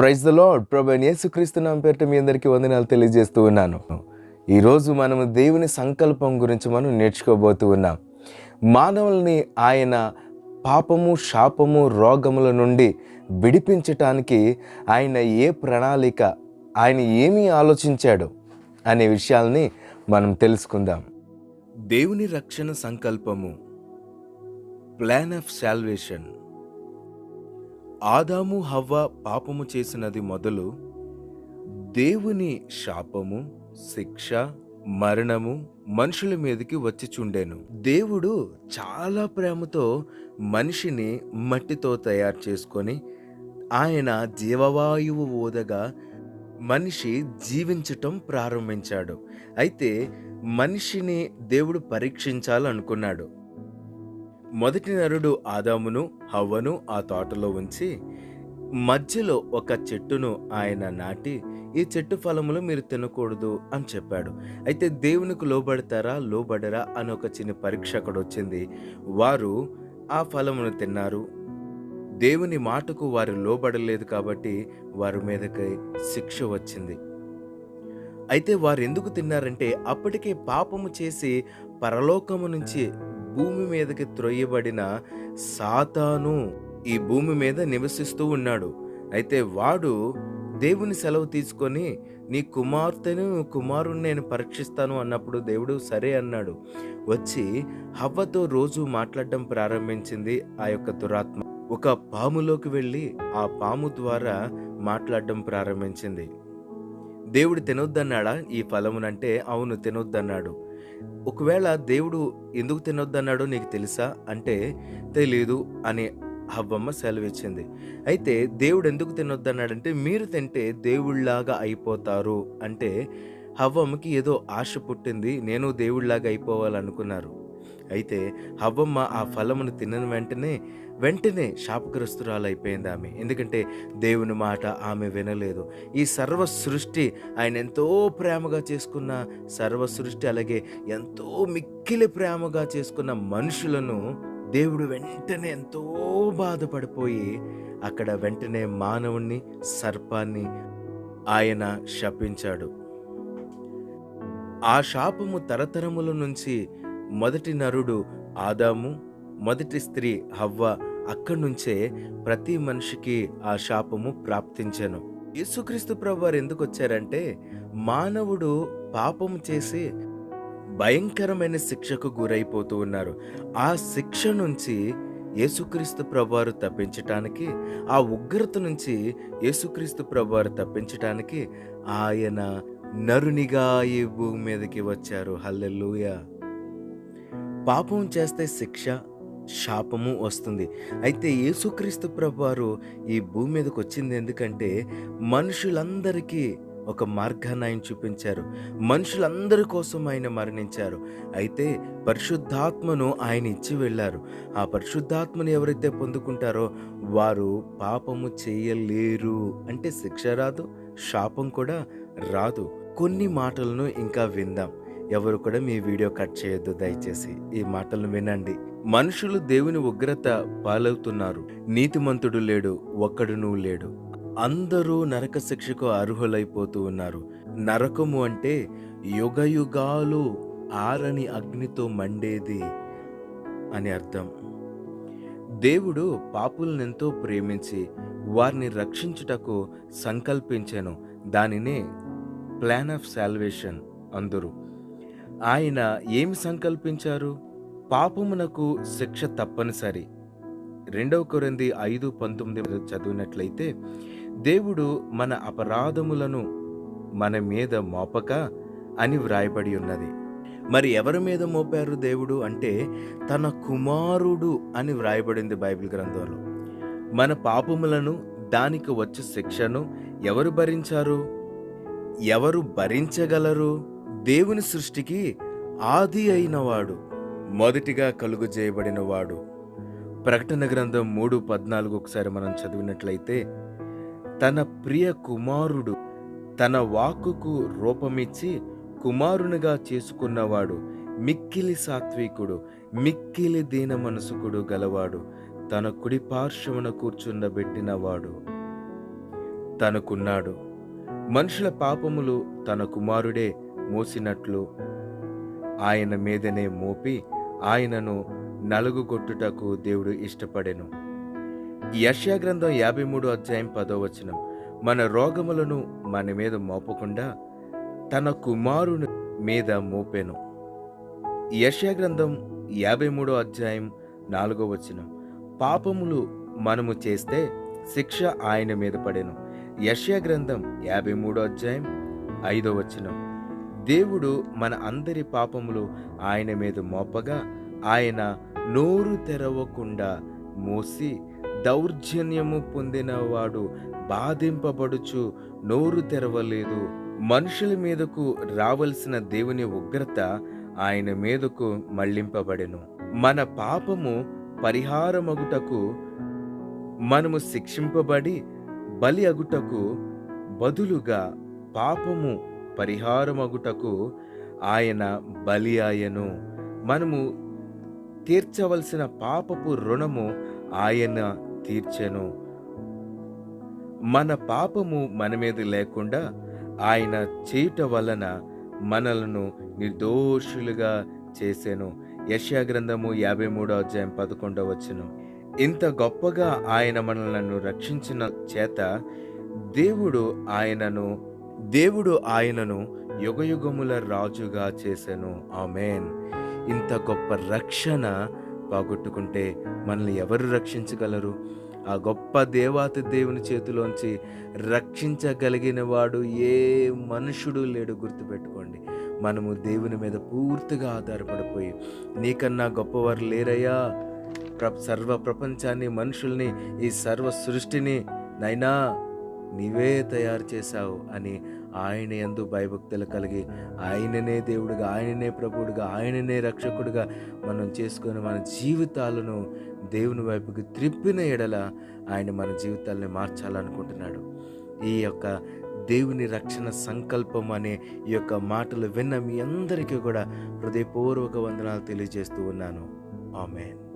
Praise the lord ప్రభు యేసుక్రీస్తు నా పేరిట మీ అందరికీ వందనాలు తెలియజేస్తూ ఉన్నాను. ఈరోజు మనము దేవుని సంకల్పం గురించి మనం నేర్చుకోబోతూ ఉన్నాం. మానవుల్ని ఆయన పాపము శాపము రోగముల నుండి విడిపించటానికి ఆయన ఏ ప్రణాళిక ఆయన ఏమి ఆలోచించాడు అనే విషయాల్ని మనం తెలుసుకుందాం. దేవుని రక్షణ సంకల్పము. ప్లాన్ ఆఫ్ శాల్వేషన్ ఆదాము హవ్వ పాపము చేసినది మొదలు దేవుని శాపము శిక్ష మరణము మనుషుల మీదకి వచ్చి చుండెను దేవుడు చాలా ప్రేమతో మనిషిని మట్టితో తయారు చేసుకొని ఆయన జీవవాయువు ఊదగా మనిషి జీవించటం ప్రారంభించాడు. అయితే మనిషిని దేవుడు పరీక్షించాలనుకున్నాడు. మొదటి నరుడు ఆదామును హవ్వను ఆ తోటలో ఉంచి మధ్యలో ఒక చెట్టును ఆయన నాటి ఈ చెట్టు ఫలములు మీరు తినకూడదు అని చెప్పాడు. అయితే దేవునికి లోబడతారా లోబడరా అని ఒక చిన్న పరీక్ష అక్కడ వచ్చింది. వారు ఆ ఫలమును తిన్నారు. దేవుని మాటకు వారు లోబడలేదు కాబట్టి వారి మీదకి శిక్ష వచ్చింది. అయితే వారు ఎందుకు తిన్నారంటే అప్పటికే పాపము చేసి పరలోకము నుంచి భూమి మీదకి త్రొయ్యబడిన సాతాను ఈ భూమి మీద నివసిస్తూ ఉన్నాడు. అయితే వాడు దేవుని సెలవు తీసుకొని నీ కుమార్తెను కుమారుని నేను పరీక్షిస్తాను అన్నప్పుడు దేవుడు సరే అన్నాడు. వచ్చి హవ్వతో రోజు మాట్లాడడం ప్రారంభించింది ఆ యొక్క దురాత్మ. ఒక పాములోకి వెళ్ళి ఆ పాము ద్వారా మాట్లాడడం ప్రారంభించింది. దేవుడు తినొద్దన్నాడా? ఈ ఫలమునంటే అవును తినొద్దన్నాడు. ఒకవేళ దేవుడు ఎందుకు తినొద్దన్నాడో నీకు తెలుసా? అంటే తెలీదు అని హవ్వమ్మ సెలవిచ్చింది. అయితే దేవుడు ఎందుకు తినొద్దన్నాడంటే మీరు తింటే దేవుళ్ళలాగా అయిపోతారు. అంటే హవ్వమ్మకి ఏదో ఆశ పుట్టింది నేను దేవుళ్ళలాగా అయిపోవాలనుకున్నారు. అయితే హవ్వమ్మ ఆ ఫలమును తినని వెంటనే వెంటనే శాపగ్రస్తురాలైపోయింది ఆమె ఎందుకంటే దేవుని మాట ఆమె వినలేదు. ఈ సర్వ సృష్టి ఆయన ఎంతో ప్రేమగా చేసుకున్న సర్వ సృష్టి అలాగే ఎంతో మిక్కిలి ప్రేమగా చేసుకున్న మనుషులను దేవుడు వెంటనే ఎంతో బాధపడిపోయి అక్కడ వెంటనే మానవుణ్ణి సర్పాన్ని ఆయన శపించాడు. ఆ శాపము తరతరముల నుంచి మొదటి నరుడు ఆదాము మొదటి స్త్రీ హవ్వ అక్కడి నుంచే ప్రతి మనిషికి ఆ శాపము ప్రాప్తించెను. యేసుక్రీస్తు ప్రభు వారు ఎందుకు వచ్చారంటే మానవుడు పాపము చేసి భయంకరమైన శిక్షకు గురైపోతూ ఉన్నారు. ఆ శిక్ష నుంచి యేసుక్రీస్తు ప్రభువారు తప్పించటానికి ఆ ఉగ్రత నుంచి యేసుక్రీస్తు ప్రభువారు తప్పించటానికి ఆయన నరునిగా ఈ భూమి మీదకి వచ్చారు. హల్లెలూయా. పాపం చేస్తే శిక్ష శాపము వస్తుంది. అయితే యేసుక్రీస్తు ప్రభువారు ఈ భూమి మీదకి వచ్చింది ఎందుకంటే మనుషులందరికీ ఒక మార్గాన్ని ఆయన చూపించారు. మనుషులందరి కోసం ఆయన మరణించారు. అయితే పరిశుద్ధాత్మను ఆయన ఇచ్చి వెళ్ళారు. ఆ పరిశుద్ధాత్మను ఎవరైతే పొందుకుంటారో వారు పాపము చేయలేరు. అంటే శిక్ష రాదు శాపం కూడా రాదు. కొన్ని మాటలను ఇంకా విందాం. ఎవరు కూడా మీ వీడియో కట్ చేయొద్దు దయచేసి. ఈ మాటలు వినండి. మనుషులు దేవుని ఉగ్రత పాలవుతున్నారు. నీతిమంతుడు లేడు ఒక్కడునూ లేడు. అందరూ నరక శిక్షకు అర్హులైపోతూ ఉన్నారు. నరకము అంటే యుగయుగాలు ఆరని అగ్నితో మండేది అని అర్థం. దేవుడు పాపులనెంతో ప్రేమించి వారిని రక్షించుటకు సంకల్పించాను. దానినే ప్లాన్ ఆఫ్ సాల్వేషన్ అందరూ. ఆయన ఏమి సంకల్పించారు? పాపమునకు శిక్ష తప్పనిసరి. రెండవ కొరింది ఐదు పంతొమ్మిది చదివినట్లయితే దేవుడు మన అపరాధములను మన మీద మోపక అని వ్రాయబడి ఉన్నది. మరి ఎవరి మీద మోపారు దేవుడు అంటే తన కుమారుడు అని వ్రాయబడింది బైబిల్ గ్రంథంలో. మన పాపములను దానికి వచ్చే శిక్షను ఎవరు భరించారు? ఎవరు భరించగలరు? దేవుని సృష్టికి ఆది అయినవాడు మొదటిగా కలుగజేయబడినవాడు. ప్రకటన గ్రంథం మూడు పద్నాలుగు ఒకసారి మనం చదివినట్లయితే తన ప్రియ కుమారుడు తన వాక్కుకు రూపమిచ్చి కుమారునిగా చేసుకున్నవాడు మిక్కిలి సాత్వికుడు మిక్కిలి దీన మనసుకుడు గలవాడు తన కుడి పార్శ్వమున కూర్చుండబెట్టినవాడు. తనకున్నాడు. మనుషుల పాపములు తన కుమారుడే మోసినట్లు ఆయన మీదనే మోపి ఆయనను నలుగుగొట్టుటకు దేవుడు ఇష్టపడెను. యష్యా గ్రంథం యాభై మూడు అధ్యాయం పదో వచనం. మన రోగములను మన మీద మోపకుండా తన కుమారుని మీద మోపెను. యష్యా గ్రంథం యాభై మూడో అధ్యాయం నాలుగో వచనం. పాపములు మనము చేస్తే శిక్ష ఆయన మీద పడెను. యష్యా గ్రంథం యాభై మూడో అధ్యాయం ఐదో వచనం. దేవుడు మన అందరి పాపములు ఆయన మీద మోపగా ఆయన నోరు తెరవకుండా మోసి దౌర్జన్యము పొందినవాడు బాధింపబడుచు నోరు తెరవలేదు. మనుషుల మీదకు రావలసిన దేవుని ఉగ్రత ఆయన మీదకు మళ్ళింపబడెను. మన పాపము పరిహారమగుటకు మనము శిక్షింపబడి బలి అగుటకు బదులుగా పాపము పరిహారమగుటకు ఆయన బలి ఆయను. మనము తీర్చవలసిన పాపపు రుణము ఆయన తీర్చెను. మన పాపము మన మీద లేకుండా ఆయన చేయుట వలన మనలను నిర్దోషులుగా చేసాను. యశ్యా గ్రంథము యాభై మూడో అధ్యాయం పదకొండవ వచ్చును ఇంత గొప్పగా ఆయన మనలను రక్షించిన చేత దేవుడు ఆయనను దేవుడు ఆయనను యుగయుగముల రాజుగా చేశాను ఆమెన్. ఇంత గొప్ప రక్షణ పోగొట్టుకుంటే మనల్ని ఎవరు రక్షించగలరు? ఆ గొప్ప దేవాతి దేవుని చేతిలోంచి రక్షించగలిగిన వాడు ఏ మనుషుడు లేడు గుర్తుపెట్టుకోండి. మనము దేవుని మీద పూర్తిగా ఆధారపడిపోయి నీకన్నా గొప్పవారు లేరయ్యా? ప్ర సర్వ ప్రపంచాన్ని మనుషుల్ని ఈ సర్వ సృష్టిని నైనా నీవే తయారు చేశావు అని ఆయన ఎందు భయభక్తులు కలిగి ఆయననే దేవుడిగా ఆయననే ప్రభువుడిగా ఆయననే రక్షకుడిగా మనం చేసుకొని మన జీవితాలను దేవుని వైపుకి త్రిప్పిన ఎడల ఆయన మన జీవితాలని మార్చాలనుకుంటున్నాడు. ఈ యొక్క దేవుని రక్షణ సంకల్పం అనే ఈ యొక్క మాటలు విన్న మీ అందరికీ కూడా హృదయపూర్వక వందనాలు తెలియజేస్తూ ఉన్నాను. ఆమెన్.